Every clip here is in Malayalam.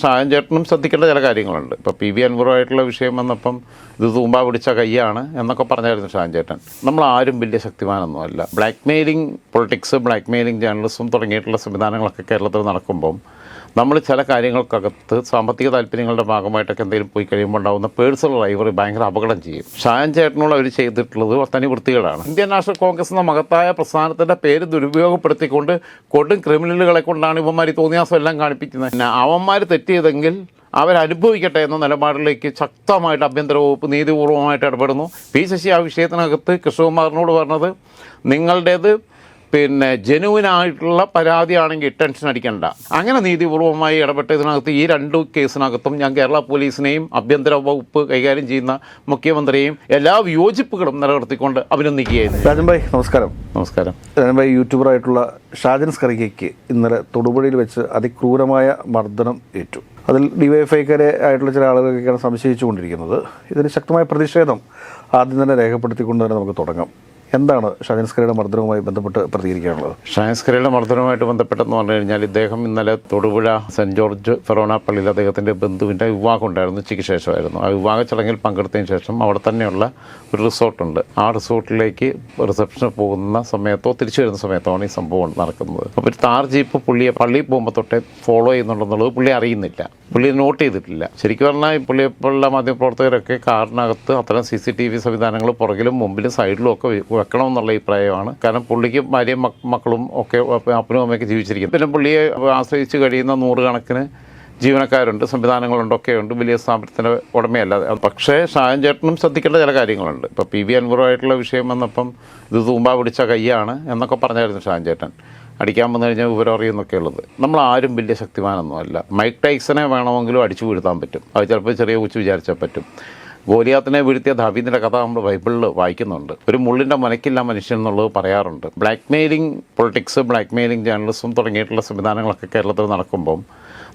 ഷായൻ ചേട്ടനും ശ്രദ്ധിക്കേണ്ട ചില കാര്യങ്ങളുണ്ട്. ഇപ്പോൾ പി വി അൻവറുമായിട്ടുള്ള വിഷയം വന്നപ്പം ഇത് തൂമ്പ പിടിച്ച കൈയാണ് എന്നൊക്കെ പറഞ്ഞായിരുന്നു സായം ചേട്ടൻ. നമ്മൾ ആരും വലിയ ശക്തിമാനൊന്നും അല്ല. Blackmailing politics blackmailing journalism തുടങ്ങിയിട്ടുള്ള സംവിധാനങ്ങളൊക്കെ കേരളത്തിൽ നടക്കുമ്പം നമ്മൾ ചില കാര്യങ്ങൾക്കകത്ത് സാമ്പത്തിക താല്പര്യങ്ങളുടെ ഭാഗമായിട്ടൊക്കെ എന്തെങ്കിലും പോയി കഴിയുമ്പോൾ ഉണ്ടാകുന്ന പേഴ്സണൽ റൈവറി ഭയങ്കര അപകടം ചെയ്യും. ഷായൻ ചേട്ടനോട് അവർ ചെയ്തിട്ടുള്ളത് തനി വൃത്തികളാണ് ഇന്ത്യൻ നാഷണൽ കോൺഗ്രസ് എന്ന മഹത്തായ പ്രസ്ഥാനത്തിന്റെ പേര് ദുരുപയോഗപ്പെടുത്തിക്കൊണ്ട് കൊടും ക്രിമിനലുകളെ കൊണ്ടാണ് ഇവന്മാർ തോന്നിയാസം എല്ലാം കാണിപ്പിക്കുന്നത്. പിന്നെ അവന്മാർ തെറ്റ് ചെയ്തെങ്കിൽ അവരനുഭവിക്കട്ടെ എന്ന നിലപാടിലേക്ക് ശക്തമായിട്ട് ആഭ്യന്തര വകുപ്പ് നീതിപൂർവമായിട്ട് ഇടപെടുന്നു. പി ശശി ആ വിഷയത്തിനകത്ത് കൃഷ്ണകുമാറിനോട് പറഞ്ഞത് നിങ്ങളുടേത് പിന്നെ ജനുവിനായിട്ടുള്ള പരാതിയാണെങ്കിൽ ടെൻഷൻ അടിക്കേണ്ട. അങ്ങനെ നീതിപൂർവമായി ഇടപെട്ടതിനകത്ത് ഈ രണ്ട് കേസിനകത്തും ഞാൻ കേരള പോലീസിനെയും ആഭ്യന്തര വകുപ്പ് കൈകാര്യം ചെയ്യുന്ന മുഖ്യമന്ത്രിയെയും എല്ലാ വിയോജിപ്പുകളും നിലനിർത്തിക്കൊണ്ട് അഭിനന്ദിക്കുകയായിരുന്നു. രാജൻ ഭായ് നമസ്കാരം. നമസ്കാരം. രാജൻ ഭായ് യൂട്യൂബറായിട്ടുള്ള ഷാജൻ സ്കറിയയ്ക്ക് ഇന്നലെ തൊടുപുഴയിൽ വെച്ച് അതിക്രൂരമായ മർദ്ദനം ഏറ്റു. അതിൽ ഡിവൈഎഫ്ഐക്കാരെ ആയിട്ടുള്ള ചില ആളുകളൊക്കെയാണ് സംശയിച്ചുകൊണ്ടിരിക്കുന്നത്. ഇതിന് ശക്തമായ പ്രതിഷേധം ആദ്യം തന്നെ രേഖപ്പെടുത്തിക്കൊണ്ട് തന്നെ നമുക്ക് തുടങ്ങാം. എന്താണ് ഷാജൻ സ്കറിയുടെ മർദ്ദനവുമായി ബന്ധപ്പെട്ട് പ്രതികരിക്കാനുള്ളത്? ഷാൻസ്കരയുടെ മർദ്ദനവുമായിട്ട് ബന്ധപ്പെട്ടെന്ന് പറഞ്ഞു കഴിഞ്ഞാൽ ഇദ്ദേഹം ഇന്നലെ തൊടുപുഴ സെന്റ് ജോർജ് ഫെറോണ പള്ളിയിൽ അദ്ദേഹത്തിന്റെ ബന്ധുവിന്റെ വിവാഹം ഉണ്ടായിരുന്നു ഉച്ചയ്ക്ക് ആ വിവാഹ ചടങ്ങിൽ പങ്കെടുത്തതിന് ശേഷം അവിടെ തന്നെയുള്ള ഒരു റിസോർട്ടുണ്ട്. ആ റിസോർട്ടിലേക്ക് റിസപ്ഷന് പോകുന്ന സമയത്തോ തിരിച്ചു വരുന്ന സമയത്തോ ഈ സംഭവം നടക്കുന്നത്. അപ്പോൾ ഒരു താർ ജീപ്പ് പുള്ളിയെ പള്ളിയിൽ പോകുമ്പോൾ തൊട്ടേ ഫോളോ ചെയ്യുന്നുണ്ടെന്നുള്ളത് പുള്ളി അറിയുന്നില്ല. പുള്ളി നോട്ട് ചെയ്തിട്ടില്ല. ശരിക്കും പറഞ്ഞാൽ പുള്ളിയെപ്പോഴുള്ള മാധ്യമപ്രവർത്തകരൊക്കെ കാറിനകത്ത് അത്തരം സി സി ടി വി സംവിധാനങ്ങൾ പുറകിലും മുമ്പിലും സൈഡിലും ഒക്കെ വെ- വെക്കണം എന്നുള്ള അഭിപ്രായമാണ്. കാരണം പുള്ളിക്ക് ഭാര്യയും മക്കളും ഒക്കെ അപ്പനും അമ്മയൊക്കെ ജീവിച്ചിരിക്കും പിന്നെ പുള്ളിയെ ആശ്രയിച്ച് കഴിയുന്ന നൂറുകണക്കിന് ജീവനക്കാരുണ്ട് സംവിധാനങ്ങളുണ്ട് ഒക്കെ ഉണ്ട് വലിയ സ്ഥാപനത്തിന്റെ ഉടമയല്ല. പക്ഷേ ഷായൻ ചേട്ടനും ശ്രദ്ധിക്കേണ്ട ചില കാര്യങ്ങളുണ്ട്. ഇപ്പോൾ പി വി അൻവറുമായിട്ടുള്ള വിഷയം വന്നപ്പം ഇത് തൂമ്പ പിടിച്ച കൈയാണ് എന്നൊക്കെ പറഞ്ഞായിരുന്നു ഷായൻ ചേട്ടൻ. അടിക്കാൻ വന്നു കഴിഞ്ഞാൽ വിവരം അറിയുന്നൊക്കെ ഉള്ളത്. നമ്മൾ ആരും വലിയ ശക്തിമാനൊന്നും അല്ല. മൈക്ക് ടൈസനെ വേണമെങ്കിലും അടിച്ചു വീഴ്ത്താൻ പറ്റും. അത് ചിലപ്പോൾ ചെറിയ കുച്ച് വിചാരിച്ചാൽ പറ്റും. ഗോലിയാത്തിനെ വീഴ്ത്തിയ ദാവീദിന്റെ കഥ നമ്മൾ ബൈബിളിൽ വായിക്കുന്നുണ്ട്. ഒരു മുള്ളിന്റെ മനക്കില്ല മനുഷ്യൻ എന്നുള്ളത് പറയാറുണ്ട്. Blackmailing politics blackmailing journalism തുടങ്ങിയിട്ടുള്ള സംവിധാനങ്ങളൊക്കെ കേരളത്തിൽ നടക്കുമ്പം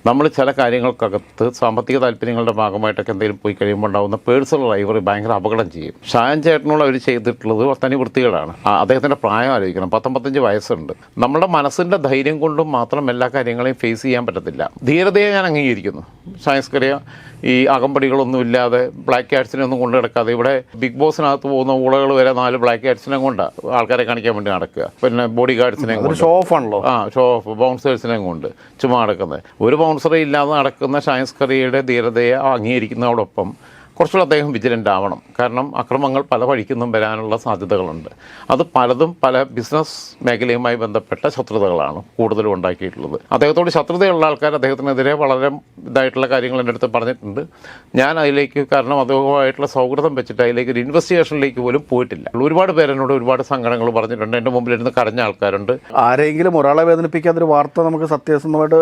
നമ്മൾ ചില കാര്യങ്ങൾക്കകത്ത് സാമ്പത്തിക താല്പര്യങ്ങളുടെ ഭാഗമായിട്ടൊക്കെ എന്തെങ്കിലും പോയി കഴിയുമ്പോൾ ഉണ്ടാകുന്ന പേഴ്സണൽ റൈവറി ഭയങ്കര അപകടം ചെയ്യും. ഷായൻ ചേട്ടനോട് അവർ ചെയ്തിട്ടുള്ളത് തനി വൃത്തികളാണ്. അദ്ദേഹത്തിന്റെ പ്രായം ആലോചിക്കണം. പത്തൊമ്പത്തഞ്ച് വയസ്സുണ്ട്. നമ്മുടെ മനസ്സിന്റെ ധൈര്യം കൊണ്ടും മാത്രം എല്ലാ കാര്യങ്ങളെയും ഫേസ് ചെയ്യാൻ പറ്റത്തില്ല. ധീരതയെ ഞാൻ അംഗീകരിക്കുന്നു. ഷായൻസ്കറിയ ഈ അകമ്പടികളൊന്നും ഇല്ലാതെ ബ്ലാക്ക് ക്യാറ്റ്സിനെ ഒന്നും കൊണ്ടു നടക്കാതെ ഇവിടെ ബിഗ് ബോസിനകത്ത് പോകുന്ന ഊളകൾ വരെ നാല് ബ്ലാക്ക് ക്യാറ്റ്സിനെ കൊണ്ട് ആൾക്കാരെ കാണിക്കാൻ വേണ്ടി നടക്കുക. പിന്നെ ബോഡി ഗാർഡ്സിനെ ഷോ ഓഫ് ആണല്ലോ. ആ ഷോ ഓഫ് ബൗൺസേഴ്സിനെ കൊണ്ട് ചുമ്മാ നടക്കുന്നത് ഒരു ബൗൺസറെ ഇല്ലാതെ നടക്കുന്ന ഷയൻസ് കറിയുടെ ധീരതയെ അംഗീകരിക്കുന്നതോടൊപ്പം കുറച്ചുകൂടെ അദ്ദേഹം വിജിലന്റ് ആവണം കാരണം അക്രമങ്ങൾ പല വഴിക്കൊന്നും വരാനുള്ള സാധ്യതകളുണ്ട്. അത് പലതും പല ബിസിനസ് മേഖലയുമായി ബന്ധപ്പെട്ട ശത്രുതകളാണ് കൂടുതലും ഉണ്ടാക്കിയിട്ടുള്ളത്. അദ്ദേഹത്തോട് ശത്രുതയുള്ള ആൾക്കാർ അദ്ദേഹത്തിനെതിരെ വളരെ ഇതായിട്ടുള്ള കാര്യങ്ങൾ എന്റെ അടുത്ത് പറഞ്ഞിട്ടുണ്ട്. ഞാൻ അതിലേക്ക് കാരണം അദ്ദേഹവുമായിട്ടുള്ള സൗഹൃദം വെച്ചിട്ട് അതിലേക്ക് ഒരു ഇൻവെസ്റ്റിഗേഷനിലേക്ക് പോലും പോയിട്ടില്ല. ഒരുപാട് പേരെന്നോട് ഒരുപാട് സങ്കടങ്ങൾ പറഞ്ഞിട്ടുണ്ട്. എന്റെ മുമ്പിലിരുന്ന് കരഞ്ഞ ആൾക്കാരുണ്ട്. ആരെങ്കിലും ഒരാളെ വേദനിപ്പിക്കാത്തൊരു വാർത്ത നമുക്ക് സത്യസന്ധമായിട്ട്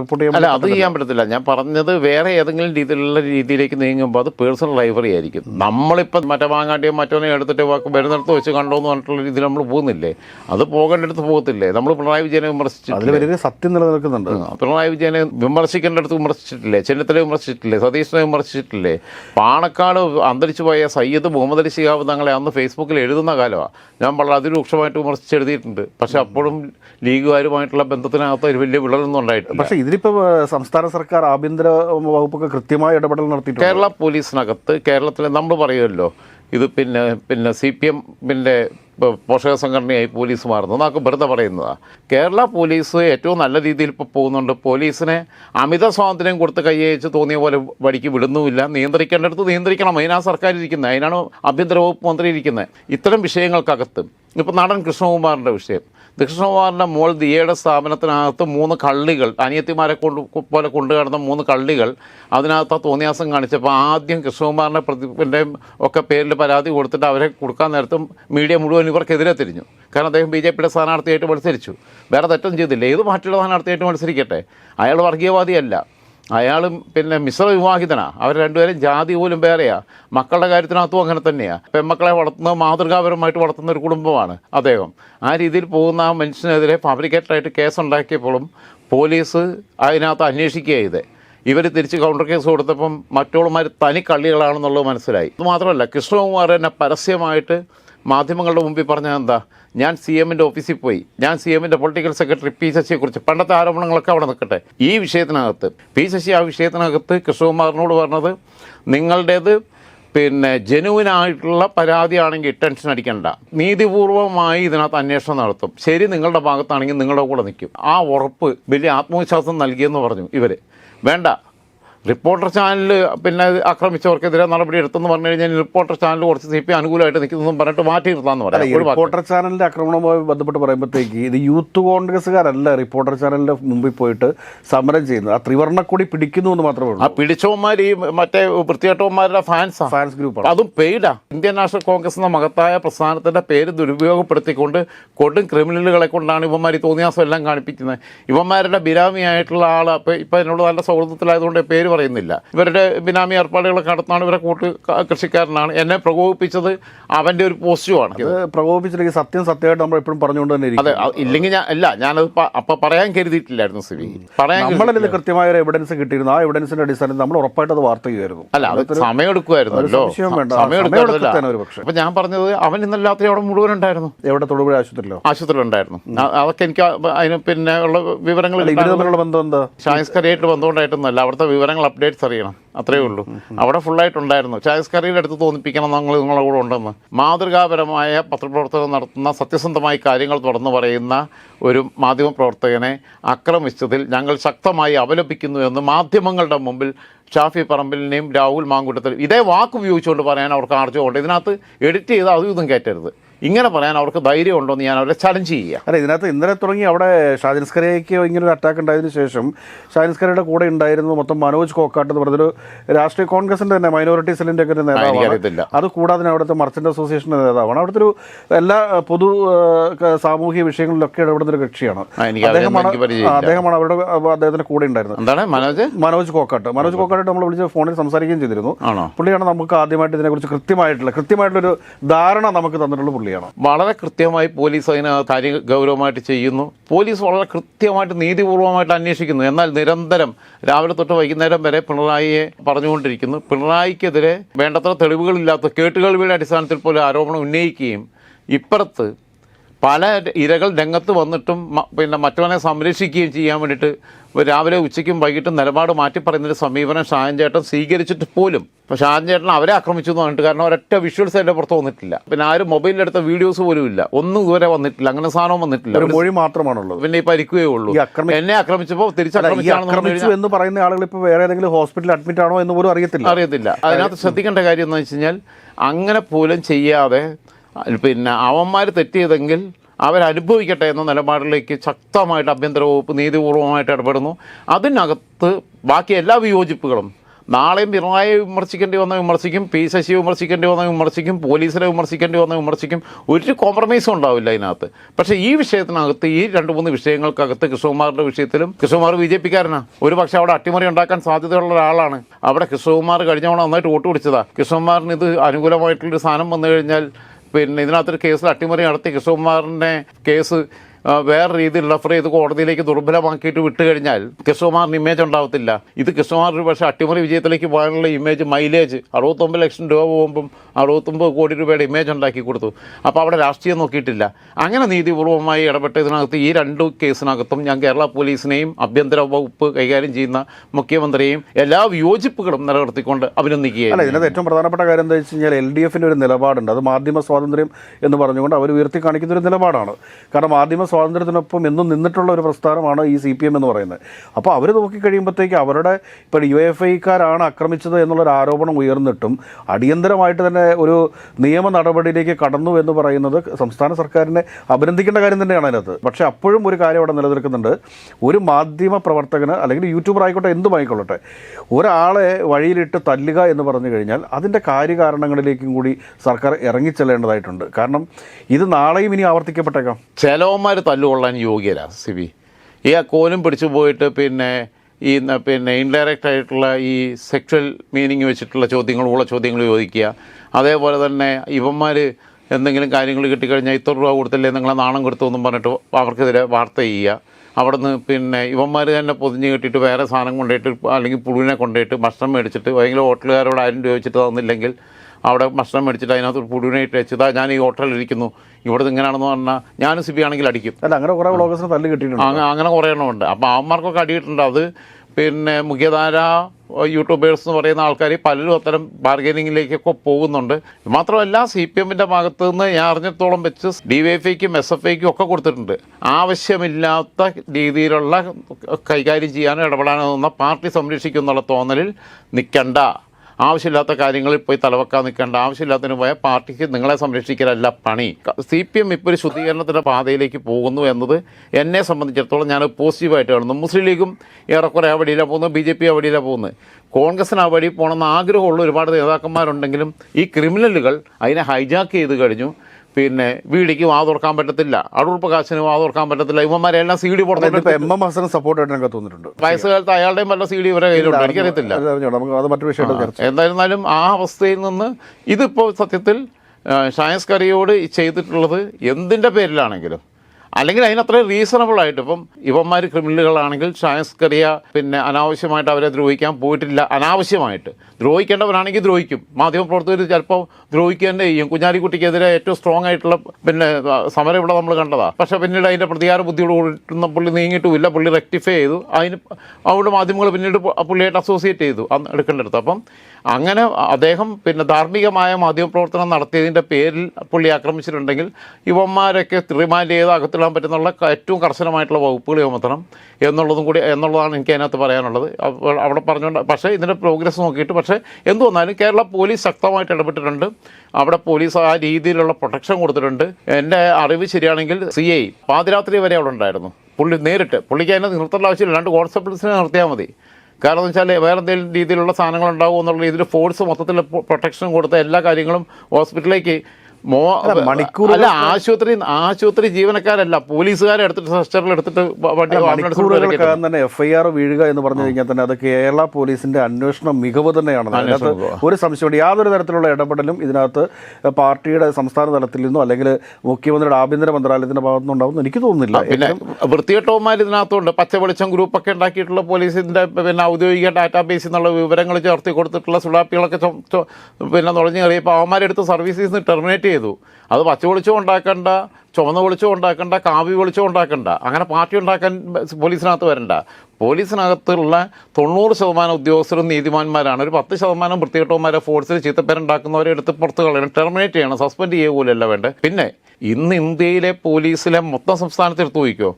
റിപ്പോർട്ട് ചെയ്യാൻ അല്ല അത് ചെയ്യാൻ പറ്റത്തില്ല. ഞാൻ പറഞ്ഞത് വേറെ ഏതെങ്കിലും രീതിയിലുള്ള രീതിയിലേക്ക് നീങ്ങുമ്പോൾ അത് പേഴ്സണൽ ലൈബ്രറി ആയിരിക്കും. നമ്മളിപ്പം മറ്റേ മാങ്ങാട്ടിയോ മറ്റോനെ എടുത്തിട്ട് വരുന്നിടത്ത് വെച്ച് കണ്ടോ എന്ന് പറഞ്ഞിട്ടുള്ള രീതിയിൽ നമ്മൾ പോകുന്നില്ലേ? അത് പോകേണ്ടടുത്ത് പോകത്തില്ലേ? നമ്മൾ പിണറായി വിജയനെ വലിയൊരു സത്യം നിലനിൽക്കുന്നുണ്ട്. പിണറായി വിജയനെ വിമർശിക്കേണ്ടടുത്ത് വിമർശിച്ചിട്ടില്ലേ? ചെന്നിത്തല വിമർശിച്ചിട്ടില്ലേ? സതീശനെ വിമർശിച്ചിട്ടില്ലേ? പാണക്കാട് അന്തരിച്ചു പോയ സയ്യദ് മുഹമ്മദ് അലി ശിഹാബ് തങ്ങളെ അന്ന് ഫേസ്ബുക്കിൽ എഴുതുന്ന കാലമാണ് ഞാൻ വളരെ അതിരൂക്ഷമായിട്ട് വിമർശിച്ച് എഴുതിയിട്ടുണ്ട് പക്ഷെ അപ്പോഴും ലീഗുകാരുമായിട്ടുള്ള ബന്ധത്തിനകത്ത് ഒരു വലിയ വിളലൊന്നും ഉണ്ടായിട്ടില്ല. പക്ഷേ ഇതിലിപ്പോൾ സംസ്ഥാന സർക്കാർ ആഭ്യന്തര വകുപ്പൊക്കെ കൃത്യമായ ഇടപെടൽ നടത്തിയിട്ടുണ്ട്. കേരള പോലീസിനകത്ത് കേരളത്തിൽ നമ്മൾ പറയുമല്ലോ ഇത് പിന്നെ പിന്നെ സി പി എമ്മിന്റെ പോഷക സംഘടനയായി പോലീസ് മാറുന്നു. എന്നൊക്കെ വെറുതെ പറയുന്നതാണ് കേരള പോലീസ് ഏറ്റവും നല്ല രീതിയിൽ ഇപ്പോൾ പോകുന്നുണ്ട്. പോലീസിനെ അമിത സ്വാതന്ത്ര്യം കൊടുത്ത് കൈയച്ച് തോന്നിയ പോലെ വഴിക്ക് വിടുന്നുമില്ല. നിയന്ത്രിക്കേണ്ടടുത്ത് നിയന്ത്രിക്കണം. അതിനാ സർക്കാർ ഇരിക്കുന്നത് അതിനാണ് ആഭ്യന്തര വകുപ്പ് മന്ത്രി ഇരിക്കുന്നത് ഇത്തരം വിഷയങ്ങൾക്കകത്ത് ഇപ്പോൾ നടൻ കൃഷ്ണകുമാറിന്റെ വിഷയം. കൃഷ്ണകുമാറിന്റെ മോൾ ദിയയുടെ സ്ഥാപനത്തിനകത്ത് മൂന്ന് കള്ളികൾ അനിയത്തിമാരെ കൊണ്ട് പോലെ കൊണ്ടു കിടന്ന മൂന്ന് കള്ളികൾ അതിനകത്ത് തോന്നിയാസം കാണിച്ചപ്പോൾ ആദ്യം കൃഷ്ണകുമാറിന്റെ പ്രതിന്റെ ഒക്കെ പേരിൽ പരാതി കൊടുത്തിട്ട് അവരെ കൊടുക്കാൻ നേരത്തും മീഡിയ മുഴുവൻ ഇവർക്കെതിരെ തിരിഞ്ഞു. കാരണം അദ്ദേഹം ബി ജെ പിയുടെ സ്ഥാനാർത്ഥിയായിട്ട് മത്സരിച്ചു. വേറെ തെറ്റൊന്നും ചെയ്തില്ല. ഏത് പാർട്ടിയുടെ സ്ഥാനാർത്ഥിയായിട്ട് മത്സരിക്കട്ടെ? അയാൾ വർഗീയവാദിയല്ല. അയാളും പിന്നെ മിശ്ര വിവാഹിതനാണ് അവർ രണ്ടുപേരും ജാതി പോലും വേറെയാ. മക്കളുടെ കാര്യത്തിനകത്തും അങ്ങനെ തന്നെയാണ് പെൺമക്കളെ വളർത്തുന്ന മാതൃകാപരമായിട്ട് വളർത്തുന്ന ഒരു കുടുംബമാണ് അദ്ദേഹം. ആ രീതിയിൽ പോകുന്ന ആ മനുഷ്യനെതിരെ ഫാബ്രിക്കേറ്റഡായിട്ട് കേസ് ഉണ്ടാക്കിയപ്പോഴും പോലീസ് അതിനകത്ത് അന്വേഷിക്കുക ചെയ്തേ ഇവർ തിരിച്ച് കൗണ്ടർ കേസ് കൊടുത്തപ്പം മറ്റുള്ളമാർ തനി കള്ളികളാണെന്നുള്ളത് മനസ്സിലായി. അത് മാത്രമല്ല കൃഷ്ണകുമാർ തന്നെ പരസ്യമായിട്ട് മാധ്യമങ്ങളുടെ മുമ്പിൽ പറഞ്ഞത് എന്താ ഞാൻ സി എമ്മിന്റെ ഓഫീസിൽ പോയി. ഞാൻ സി എമ്മിന്റെ പൊളിറ്റിക്കൽ സെക്രട്ടറി പി ശശിയെക്കുറിച്ച് പണ്ടത്തെ ആരോപണങ്ങളൊക്കെ അവിടെ നിൽക്കട്ടെ. ഈ വിഷയത്തിനകത്ത് പി ശശി ആ വിഷയത്തിനകത്ത് കൃഷ്ണകുമാറിനോട് പറഞ്ഞത് നിങ്ങളുടേത് പിന്നെ ജനുവിനായിട്ടുള്ള പരാതിയാണെങ്കിൽ ടെൻഷൻ അടിക്കണ്ട. നീതിപൂർവമായി ഇതിനകത്ത് അന്വേഷണം നടത്തും. ശരി നിങ്ങളുടെ ഭാഗത്താണെങ്കിൽ നിങ്ങളുടെ കൂടെ നിൽക്കും. ആ ഉറപ്പ് വലിയ ആത്മവിശ്വാസം നൽകിയെന്ന് പറഞ്ഞു ഇവർ വേണ്ട റിപ്പോർട്ടർ ചാനൽ പിന്നെ ആക്രമിച്ചവർക്കെതിരെ നടപടി എടുത്തെന്ന് പറഞ്ഞു കഴിഞ്ഞാൽ റിപ്പോർട്ടർ ചാനൽ കുറച്ച് സി പി അനുകൂലമായിട്ട് നിൽക്കുന്നതും പറഞ്ഞിട്ട് മാറ്റി നിർത്താന്ന് പറയാം റിപ്പോർട്ടർ ചാനലിന്റെ ആക്രമണവുമായി ബന്ധപ്പെട്ട് പറയുമ്പോഴത്തേക്ക് ഇത് യൂത്ത് കോൺഗ്രസ്സുകാരല്ല റിപ്പോർട്ടർ ചാനലിന്റെ മുമ്പിൽ പോയിട്ട് സമരം ചെയ്യുന്നത്. ആ ത്രിവർണക്കൊടി പിടിക്കുന്നു എന്ന് മാത്രമേ ഉള്ളൂ. ആ പിടിച്ചവന്മാർ ഈ മറ്റേ വൃത്തികെട്ടവന്മാരുടെ ഫാൻസ് ഫാൻസ് ഗ്രൂപ്പാണ് അതും പെയ്ഡാ ഇന്ത്യൻ നാഷണൽ കോൺഗ്രസ് എന്ന മഹത്തായ പ്രസ്ഥാനത്തിന്റെ പേര് ദുരുപയോഗപ്പെടുത്തിക്കൊണ്ട് കൊടും ക്രിമിനലുകളെ കൊണ്ടാണ് ഇവന്മാർ ഈ തോന്നിയാസം എല്ലാം കാണിപ്പിക്കുന്നത്. ഇവന്മാരുടെ ബിരാമിയായിട്ടുള്ള ആൾ ഇപ്പം ഇപ്പം എന്നോട് നല്ല സൗഹൃദത്തിലായതുകൊണ്ട് പേര് പറയുന്നില്ല. ഇവരുടെ ബിനാമി ഏർപ്പാടുകളൊക്കെ നടത്താണ് ഇവരെ കൂട്ട് കൃഷിക്കാരനാണ്. എന്നെ പ്രകോപിപ്പിച്ചത് അവന്റെ ഒരു പോസ്റ്റുമാണ്. അത് പ്രകോപിപ്പിച്ചില്ലെങ്കിൽ സത്യം സത്യമായിട്ട് നമ്മൾ എപ്പോഴും പറഞ്ഞുകൊണ്ട് തന്നെ അതെ ഇല്ലെങ്കിൽ ഞാൻ അല്ല ഞാനത് അപ്പം പറയാൻ കരുതിയിട്ടില്ലായിരുന്നു സിവി പറയാൻ നമ്മളിൽ കൃത്യമായ ഒരു എവിഡൻസ് കിട്ടിയിരുന്നു. ആ എവിഡൻസിന്റെ അടിസ്ഥാനത്തിൽ നമ്മൾ ഉറപ്പായിട്ട് അത് വാർത്ത ചെയ്യുമായിരുന്നു. അല്ല അത്. സമയം എടുക്കത്തേനെ അപ്പൊ ഞാൻ പറഞ്ഞത് അവൻ ഇന്നലെ രാത്രി അവിടെ മുഴുവൻ ഉണ്ടായിരുന്നു. എവിടെ? തൊടുപുഴ ആശുപത്രിയിലോ? ആശുപത്രിയിൽ ഉണ്ടായിരുന്നു. അതൊക്കെ എനിക്ക് അതിന് പിന്നെ ഉള്ള വിവരങ്ങൾ ബന്ധം എന്താ? ഷായസ്കറിയായിട്ട് ബന്ധമുണ്ടായിട്ടൊന്നുമല്ല അവിടുത്തെ വിവരങ്ങൾ അപ്ഡേറ്റ്സ് അറിയണം. അത്രയേ ഉള്ളൂ. അവിടെ ഫുള്ളായിട്ടുണ്ടായിരുന്നു ഷായസ്കറിയുടെ അടുത്ത് തോന്നിപ്പിക്കണം ഞങ്ങൾ നിങ്ങളുടെ കൂടെ ഉണ്ടെന്ന് മാതൃകാപരമായ പത്രപ്രവർത്തനം നടത്തുന്ന സത്യസന്ധമായി കാര്യങ്ങൾ തുറന്നു പറയുന്ന ഒരു മാധ്യമപ്രവർത്തകനെ ആക്രമിച്ചതിൽ ഞങ്ങൾ ശക്തമായി അപലപിക്കുന്നു എന്ന് മാധ്യമങ്ങളുടെ മുമ്പിൽ ഷാഫി പറമ്പിലിനെയും രാഹുൽ മാങ്കുട്ടത്തിൽ ഇതേ വാക്ക് ഉപയോഗിച്ചുകൊണ്ട് പറയാൻ അവർക്ക് ആർജവമുണ്ട്. ഇതിനകത്ത് എഡിറ്റ് ചെയ്ത് അതും ഇതും കയറ്റരുത്. ഇങ്ങനെ പറയാൻ അവർക്ക് ധൈര്യം ഉണ്ടോ എന്ന് ഞാൻ അവരെ ചലഞ്ച് ചെയ്യുക. അല്ല ഇതിനകത്ത് ഇന്നലെ തുടങ്ങി അവിടെ ഷാജിൻസ്കരയ്ക്ക് ഇങ്ങനെ ഒരു അറ്റാക്ക് ഉണ്ടായതിനു ശേഷം ഷാജിൻസ്കരയുടെ കൂടെ ഉണ്ടായിരുന്നു മൊത്തം മനോജ് കോക്കാട്ട് എന്ന് പറഞ്ഞൊരു രാഷ്ട്രീയ കോൺഗ്രസിന്റെ തന്നെ മൈനോറിറ്റി സെല്ലിന്റെ ഒക്കെ ഒരു നേതാവാണ്. അത് കൂടാതെ അവിടുത്തെ മർച്ചന്റ് അസോസിയേഷന്റെ നേതാവാണ്. അവിടുത്തെ ഒരു എല്ലാ പൊതു സാമൂഹിക വിഷയങ്ങളിലൊക്കെ ഇടപെടുന്ന ഒരു കക്ഷിയാണ്. അദ്ദേഹമാണ് അവരുടെ അദ്ദേഹത്തിന്റെ കൂടെ ഉണ്ടായിരുന്നത്. എന്താണ്? മനോജ്? മനോജ് കോക്കാട്ട്. മനോജ് കോക്കാട്ട് നമ്മൾ വിളിച്ച് ഫോണിൽ സംസാരിക്കുകയും ചെയ്തിരുന്നു. പുള്ളിയാണ് നമുക്ക് ആദ്യമായിട്ട് ഇതിനെക്കുറിച്ച് കൃത്യമായിട്ടുള്ള കൃത്യമായിട്ടുള്ള ഒരു ധാരണ നമുക്ക് തന്നിട്ടുള്ള പുള്ളിയാണ് വളരെ കൃത്യമായി പോലീസ് അതിന് കാര്യ ഗൗരവമായിട്ട് ചെയ്യുന്നു. പോലീസ് വളരെ കൃത്യമായിട്ട് നീതിപൂർവമായിട്ട് അന്വേഷിക്കുന്നു. എന്നാൽ നിരന്തരം രാവിലെ തൊട്ട് വൈകുന്നേരം വരെ പിണറായിയെ പറഞ്ഞുകൊണ്ടിരിക്കുന്നു. പിണറായിക്കെതിരെ വേണ്ടത്ര തെളിവുകളില്ലാത്ത കേട്ടുകേൾവിയുടെ അടിസ്ഥാനത്തിൽ പോലും ആരോപണം ഉന്നയിക്കുകയും ഇപ്പുറത്ത് പല ഇരകൾ രംഗത്ത് വന്നിട്ടും പിന്നെ മറ്റവനെ സംരക്ഷിക്കുകയും ചെയ്യാൻ വേണ്ടിയിട്ട് രാവിലെ ഉച്ചയ്ക്കും വൈകിട്ടും നിലപാട് മാറ്റി പറയുന്നൊരു സമീപനം ഷാൻ ചേട്ടൻ സ്വീകരിച്ചിട്ട് പോലും ഇപ്പോൾ ഷാജേട്ടൻ അവരെ ആക്രമിച്ചു എന്ന് പറഞ്ഞിട്ട് കാരണം ഒരൊറ്റ വിഷ്വൽസ് എന്റെ പുറത്ത് വന്നിട്ടില്ല. പിന്നെ ആരും മൊബൈലിലെടുത്ത വീഡിയോസ് പോലും ഇല്ല. ഒന്നും ഇതുവരെ വന്നിട്ടില്ല. അങ്ങനെ സാധനവും വന്നിട്ടില്ല. ഒരു മൊഴി മാത്രമാണുള്ളത്. പിന്നെ ഈ പരിക്കുകയേ ഉള്ളൂ. എന്നെ ആക്രമിച്ചപ്പോൾ ആക്രമിച്ചു എന്ന് പറയുന്ന ആളുകൾ ഇപ്പോൾ വേറെ ഏതെങ്കിലും ഹോസ്പിറ്റലിൽ അഡ്മിറ്റ് ആണോ എന്ന് പോലും അറിയത്തില്ല. അറിയത്തില്ല. അതിനകത്ത് ശ്രദ്ധിക്കേണ്ട കാര്യം എന്ന് വെച്ച് കഴിഞ്ഞാൽ അങ്ങനെ പോലും ചെയ്യാതെ പിന്നെ അവന്മാർ തെറ്റിയതെങ്കിൽ അവരനുഭവിക്കട്ടെ എന്ന നിലപാടിലേക്ക് ശക്തമായിട്ട് ആഭ്യന്തര വകുപ്പ് നീതിപൂർവമായിട്ട് ഇടപെടുന്നു. അതിനകത്ത് ബാക്കി എല്ലാ വിയോജിപ്പുകളും നാളെയും പിണറായി വിമർശിക്കേണ്ടി വന്ന വിമർശിക്കും പി ശശി വിമർശിക്കേണ്ടി വന്ന വിമർശിക്കും പോലീസിനെ വിമർശിക്കേണ്ടി വന്ന വിമർശിക്കും. ഒരു കോംപ്രമൈസും ഉണ്ടാവില്ല അതിനകത്ത്. പക്ഷേ ഈ വിഷയത്തിനകത്ത് ഈ രണ്ട് മൂന്ന് വിഷയങ്ങൾക്കകത്ത് കൃഷ്ണകുമാറിന്റെ വിഷയത്തിലും കൃഷ്ണകുമാർ ബി ജെ പിക്കാരനാണ് ഒരു പക്ഷേ അവിടെ അട്ടിമറി ഉണ്ടാക്കാൻ സാധ്യതയുള്ള ഒരാളാണ്. അവിടെ കൃഷ്ണകുമാർ കഴിഞ്ഞ തവണ നന്നായിട്ട് വോട്ട് പിടിച്ചതാ. കൃഷ്ണകുമാറിന് ഇത് അനുകൂലമായിട്ടുള്ളൊരു സാധനം വന്നു കഴിഞ്ഞാൽ പിന്നെ ഇതിനകത്തൊരു കേസിൽ അട്ടിമറി നടത്തി കൃഷ്ണകുമാറിന്റെ കേസ് വേറെ രീതിയിൽ റെഫർ ചെയ്ത് കോടതിയിലേക്ക് ദുർബലമാക്കിയിട്ട് വിട്ടു കഴിഞ്ഞാൽ കൃഷ്ണകുമാറിന് ഇമേജ് ഉണ്ടാവത്തില്ല. ഇത് കൃഷ്ണകുമാർ ഒരു പക്ഷേ അട്ടിമറി വിജയത്തിലേക്ക് പോകാനുള്ള ഇമേജ് മൈലേജ് അറുപത്തൊമ്പത് ലക്ഷം രൂപ പോകുമ്പം അറുപത്തൊമ്പത് കോടി രൂപയുടെ ഇമേജ് ഉണ്ടാക്കി കൊടുത്തു. അപ്പോൾ അവിടെ രാഷ്ട്രീയം നോക്കിയിട്ടില്ല. അങ്ങനെ നീതിപൂർവമായി ഇടപെട്ടതിനകത്ത് ഈ രണ്ട് കേസിനകത്തും ഞാൻ കേരള പോലീസിനെയും ആഭ്യന്തര വകുപ്പ് കൈകാര്യം ചെയ്യുന്ന മുഖ്യമന്ത്രിയെയും എല്ലാ വിയോജിപ്പുകളും നിലനിർത്തിക്കൊണ്ട് അഭിനന്ദിക്കുകയാണ്. ഇതിനകത്ത് ഏറ്റവും പ്രധാനപ്പെട്ട കാര്യം എന്താ വെച്ച് കഴിഞ്ഞാൽ എൽ ഡി എഫിന്റെ ഒരു നിലപാടുണ്ട്. അത് മാധ്യമ സ്വാതന്ത്ര്യം എന്ന് പറഞ്ഞുകൊണ്ട് അവർ ഉയർത്തി കാണിക്കുന്ന ഒരു നിലപാടാണ്. കാരണം മാധ്യമ സ്വാതന്ത്ര്യത്തിനൊപ്പം എന്നും നിന്നിട്ടുള്ള ഒരു പ്രസ്ഥാനമാണ് ഈ സി പി എം എന്ന് പറയുന്നത്. അപ്പോൾ അവർ നോക്കിക്കഴിയുമ്പോഴത്തേക്ക് അവരുടെ ഇപ്പോൾ യു എഫ് ഐക്കാരാണ് ആക്രമിച്ചത് എന്നുള്ളൊരു ആരോപണം ഉയർന്നിട്ടും അടിയന്തരമായിട്ട് തന്നെ ഒരു നിയമ നടപടിയിലേക്ക് കടന്നു എന്ന് പറയുന്നത് സംസ്ഥാന സർക്കാരിനെ അഭിനന്ദിക്കേണ്ട കാര്യം തന്നെയാണ് അതിനകത്ത്. പക്ഷേ അപ്പോഴും ഒരു കാര്യം അവിടെ നിലനിൽക്കുന്നുണ്ട്. ഒരു മാധ്യമ പ്രവർത്തകന് അല്ലെങ്കിൽ യൂട്യൂബർ ആയിക്കോട്ടെ എന്തുമായിക്കൊള്ളട്ടെ ഒരാളെ വഴിയിലിട്ട് തല്ലുക എന്ന് പറഞ്ഞു കഴിഞ്ഞാൽ അതിന്റെ കാര്യകാരണങ്ങളിലേക്കും കൂടി സർക്കാർ ഇറങ്ങിച്ചെല്ലേണ്ടതായിട്ടുണ്ട്. കാരണം ഇത് നാളെയും ഇനി ആവർത്തിക്കപ്പെട്ടേക്കാം. ചിലവന്മാർ തല്ലുകൊള്ളാൻ യോഗ്യരാ സിബി. ഈ ആ കോലും പിടിച്ചു പോയിട്ട് പിന്നെ ഈ പിന്നെ ഇൻഡയറക്റ്റ് ആയിട്ടുള്ള ഈ സെക്ഷൽ മീനിങ് വെച്ചിട്ടുള്ള ചോദ്യങ്ങൾ ഉള്ള ചോദ്യങ്ങൾ ചോദിക്കുക. അതേപോലെ തന്നെ ഇവന്മാർ എന്തെങ്കിലും കാര്യങ്ങൾ കിട്ടിക്കഴിഞ്ഞാൽ ഇത്ര രൂപ കൊടുത്തില്ലേ നിങ്ങളെ നാണം കൊടുത്തു എന്നും പറഞ്ഞിട്ട് അവർക്കെതിരെ വാർത്ത ചെയ്യുക. അവിടുന്ന് പിന്നെ ഇവന്മാർ തന്നെ പൊതിഞ്ഞ് കെട്ടിയിട്ട് വേറെ സാധനം കൊണ്ടുപോയിട്ട് അല്ലെങ്കിൽ പുഴുവിനെ കൊണ്ടുപോയിട്ട് ഭക്ഷണം മേടിച്ചിട്ട് ഭയങ്കര ഹോട്ടലുകാരോട് ആരും ചോദിച്ചിട്ട് തന്നില്ലെങ്കിൽ അവിടെ ഭക്ഷണം മേടിച്ചിട്ട് അതിനകത്ത് പുഴുവിനായിട്ട് വെച്ചതാ ഞാൻ ഈ ഹോട്ടലിൽ ഇരിക്കുന്നു. ഇവിടെ ഇങ്ങനെയാണെന്ന് പറഞ്ഞാൽ ഞാനും സിബി ആണെങ്കിൽ അടിക്കും. അല്ല അങ്ങനെ കുറേ വ്ളോഗേഴ്സിന് തല്ല് കിട്ടിയിട്ടുണ്ട്. അങ്ങ- അങ്ങനെ കുറേ എണ്ണമുണ്ട് അപ്പോൾ അവന്മാർക്കൊക്കെ അടിയിട്ടുണ്ട് അത്. പിന്നെ മുഖ്യധാര യൂട്യൂബേഴ്സ് എന്ന് പറയുന്ന ആൾക്കാർ പലരും അത്തരം ബാർഗനിങ്ങിലേക്കൊക്കെ പോകുന്നുണ്ട്. മാത്രമല്ല സി പി എമ്മിന്റെ ഭാഗത്ത് നിന്ന് ഞാൻ അറിഞ്ഞത്തോളം വെച്ച് ഡി വൈ എഫ് ഐക്കും എസ് എഫ് ഐക്കും ഒക്കെ കൊടുത്തിട്ടുണ്ട്. ആവശ്യമില്ലാത്ത രീതിയിലുള്ള കൈകാര്യം ചെയ്യാനോ ഇടപെടാനോ പാർട്ടി സംരക്ഷിക്കും എന്നുള്ള തോന്നലിൽ നിൽക്കണ്ട ആവശ്യമില്ലാത്ത കാര്യങ്ങളിൽ പോയി തലവെക്കാൻ നിൽക്കേണ്ട ആവശ്യമില്ലാത്തതിന് പോയ പാർട്ടിക്ക് നിങ്ങളെ സംരക്ഷിക്കലല്ല പണി. സി പി എം ഇപ്പോൾ ഒരു ശുദ്ധീകരണത്തിന്റെ പാതയിലേക്ക് പോകുന്നു എന്നത് എന്നെ സംബന്ധിച്ചിടത്തോളം ഞാൻ പോസിറ്റീവായിട്ട് കാണുന്നു. മുസ്ലിം ലീഗും ഏറെക്കുറെ ആ വഴിയിലാണ് പോകുന്നത് ബി ജെ പി ആ വഴിയിലാണ് പോകുന്നത്. കോൺഗ്രസിന് ആ വഴി പോകണമെന്ന് ആഗ്രഹമുള്ള ഒരുപാട് നേതാക്കന്മാരുണ്ടെങ്കിലും ഈ ക്രിമിനലുകൾ അതിനെ ഹൈജാക്ക് ചെയ്ത് കഴിഞ്ഞു. പിന്നെ വീടിക്ക് വാ തുറക്കാൻ പറ്റത്തില്ല. അടൂർ പ്രകാശിന് വാ തുറക്കാൻ പറ്റത്തില്ല. ഇവന്മാരെല്ലാം സി ഡി പുറത്തു ഇപ്പൊ എം എം ഹസന് സപ്പോർട്ടായിട്ട് എനിക്ക് തോന്നിയിട്ടുണ്ട്. വയസ്സുകാലത്ത് അയാളുടെയും വല്ല സി ഡി ഇവരെ കയ്യിലുണ്ട്. എനിക്കറിയത്തില്ല. എന്തായിരുന്നാലും ആ അവസ്ഥയിൽ നിന്ന് ഇതിപ്പോൾ സത്യത്തിൽ ഷായസ് കറിയോട് ചെയ്തിട്ടുള്ളത് എന്തിന്റെ പേരിലാണെങ്കിലും അല്ലെങ്കിൽ അതിനത്ര റീസണബിൾ ആയിട്ട്. ഇപ്പം ഇവന്മാർ ക്രിമിനലുകളാണെങ്കിൽ ചാൻസ് കറിയ പിന്നെ അനാവശ്യമായിട്ട് അവരെ ദ്രോഹിക്കാൻ പോയിട്ടില്ല. അനാവശ്യമായിട്ട്. ദ്രോഹിക്കേണ്ടവരാണെങ്കിൽ ദ്രോഹിക്കും. മാധ്യമപ്രവർത്തകർ ചിലപ്പോൾ ദ്രോഹിക്കുക തന്നെ ചെയ്യും. കുഞ്ഞാലിക്കുട്ടിക്കെതിരെ ഏറ്റവും സ്ട്രോങ് ആയിട്ടുള്ള പിന്നെ സമരം ഇവിടെ നമ്മൾ കണ്ടതാണ് പക്ഷേ പിന്നീട് അതിന്റെ പ്രതികാര ബുദ്ധിയോട് കൂടിയിട്ടുന്ന പുള്ളി നീങ്ങിയിട്ടുമില്ല. പുള്ളി റെക്ടിഫൈ ചെയ്തു. അതിന് അവിടെ മാധ്യമങ്ങൾ പിന്നീട് പുള്ളിയായിട്ട് അസോസിയേറ്റ് ചെയ്തു. അന്ന് എടുക്കേണ്ടടുത്ത്. അപ്പം അങ്ങനെ അദ്ദേഹം പിന്നെ ധാർമ്മികമായ മാധ്യമപ്രവർത്തനം നടത്തിയതിന്റെ പേരിൽ പുള്ളി ആക്രമിച്ചിട്ടുണ്ടെങ്കിൽ ഇവന്മാരൊക്കെ റിമാൻഡ് ചെയ്ത് അകത്തിടാൻ പറ്റുന്നുള്ള ഏറ്റവും കർശനമായിട്ടുള്ള വകുപ്പുകൾ ചുമത്തണം എന്നുള്ളതും കൂടി എന്നുള്ളതാണ് എനിക്ക് അതിനകത്ത് പറയാനുള്ളത്. അവിടെ പറഞ്ഞുകൊണ്ട് പക്ഷേ ഇതിന്റെ പ്രോഗ്രസ് നോക്കിയിട്ട് പക്ഷേ എന്തു വന്നാലും കേരള പോലീസ് ശക്തമായിട്ട് ഇടപെട്ടിട്ടുണ്ട്. അവിടെ പോലീസ് ആ രീതിയിലുള്ള പ്രൊട്ടക്ഷൻ കൊടുത്തിട്ടുണ്ട്. എന്റെ അറിവ് ശരിയാണെങ്കിൽ സി ഐ പാതിരാത്രി വരെ അവിടെ ഉണ്ടായിരുന്നു. പുള്ളി നേരിട്ട് പുള്ളിക്ക് അതിനെ നിർത്തേണ്ട ആവശ്യമില്ല. രണ്ട് കോൺസ്റ്റബിൾസിനെ നിർത്തിയാൽ മതി. കാരണം എന്ന് വെച്ചാൽ വേറെ എന്തെങ്കിലും രീതിയിലുള്ള സാധനങ്ങൾ ഉണ്ടാകും എന്നുള്ള രീതിയിൽ ഫോഴ്സ് മൊത്തത്തിൽ പ്രൊട്ടക്ഷൻ കൊടുത്ത എല്ലാ കാര്യങ്ങളും ഹോസ്പിറ്റലിലേക്ക് മോ മണിക്കൂർ അല്ല ആശുപത്രി ആശുപത്രി ജീവനക്കാരല്ല പോലീസുകാരെ എടുത്തിട്ട് സിസ്റ്ററിൽ എടുത്തിട്ട്. മണിക്കൂറുകൾക്കകം തന്നെ എഫ് ഐ ആർ വീഴുക എന്ന് പറഞ്ഞു കഴിഞ്ഞാൽ തന്നെ അത് കേരള പോലീസിന്റെ അന്വേഷണ മികവ് തന്നെയാണ്. അതിനകത്ത് ഒരു സംശയമുണ്ട് യാതൊരു തരത്തിലുള്ള ഇടപെടലും ഇതിനകത്ത് പാർട്ടിയുടെ സംസ്ഥാന തലത്തിൽ നിന്നോ അല്ലെങ്കിൽ മുഖ്യമന്ത്രിയുടെ ആഭ്യന്തര മന്ത്രാലയത്തിന്റെ ഭാഗത്തു നിന്നുണ്ടാവും എനിക്ക് തോന്നുന്നില്ല. പിന്നെ വൃത്തികെട്ടവന്മാർ ഇതിനകത്തുണ്ട്. പച്ച വെളിച്ചം ഗ്രൂപ്പൊക്കെ ഉണ്ടാക്കിയിട്ടുള്ള പോലീസിന്റെ പിന്നെ ഔദ്യോഗിക ഡാറ്റാബേസിൽ നിന്നുള്ള വിവരങ്ങൾ ചേർത്തി കൊടുത്തിട്ടുള്ള സുളാപ്പികളൊക്കെ പിന്നെ നുഴഞ്ഞു കയറിയപ്പോൾ അവന്മാരെടുത്ത് സർവീസിൽ നിന്ന് ടെർമിനേറ്റ് ചെയ്തു. അത് പച്ച വെളിച്ചം ഉണ്ടാക്കണ്ട ചുവന്ന വെളിച്ചം ഉണ്ടാക്കണ്ട കാവി വെളിച്ചം ഉണ്ടാക്കണ്ട. അങ്ങനെ പാർട്ടി ഉണ്ടാക്കാൻ പോലീസിനകത്ത് വരണ്ട. പോലീസിനകത്തുള്ള തൊണ്ണൂറ് ശതമാനം ഉദ്യോഗസ്ഥരും നീതിമാന്മാരാണ്. ഒരു പത്ത് ശതമാനം വൃത്തികെട്ടവന്മാരെ ഫോഴ്സിൽ ചീത്തപ്പേരുണ്ടാക്കുന്നവരെ എടുത്ത് പുറത്ത് കളയണം. ടെർമിനേറ്റ് ചെയ്യണം. സസ്പെൻഡ് ചെയ്യുക പോലെയല്ല വേണ്ടത്. പിന്നെ ഇന്ന് ഇന്ത്യയിലെ പോലീസിലെ മൊത്തം സംസ്ഥാനത്ത് എടുത്തു നോക്കിക്കോ.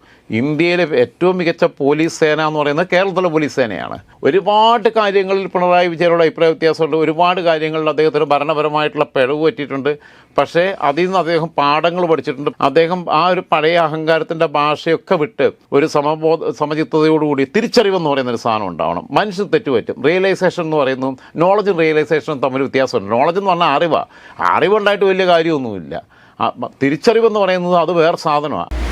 ഇന്ത്യയിലെ ഏറ്റവും മികച്ച പോലീസ് സേന എന്ന് പറയുന്നത് കേരളത്തിലെ പോലീസ് സേനയാണ്. ഒരുപാട് കാര്യങ്ങളിൽ പിണറായി വിജയനോട് അഭിപ്രായ വ്യത്യാസമുണ്ട്. ഒരുപാട് കാര്യങ്ങളിൽ അദ്ദേഹത്തിന് ഭരണപരമായിട്ടുള്ള പിഴവ് പറ്റിയിട്ടുണ്ട്. പക്ഷേ അതിൽ നിന്ന് അദ്ദേഹം പാഠങ്ങൾ പഠിച്ചിട്ടുണ്ട്. അദ്ദേഹം ആ ഒരു പഴയ അഹങ്കാരത്തിന്റെ ഭാഷയൊക്കെ വിട്ട് ഒരു സമബോധ സമചിത്തതയോടുകൂടി തിരിച്ചറിവെന്ന് പറയുന്ന ഒരു സാധനം ഉണ്ടാവണം. മനുഷ്യൻ തെറ്റുപറ്റും. റിയലൈസേഷൻ എന്ന് പറയുന്നു നോളജും റിയലൈസേഷനും തമ്മിൽ വ്യത്യാസമുണ്ട്. നോളജ് എന്ന് പറഞ്ഞാൽ അറിവാണ് അറിവുണ്ടായിട്ട് വലിയ കാര്യമൊന്നുമില്ല. തിരിച്ചറിവെന്ന് പറയുന്നത് അത് വേറെ സാധനമാണ്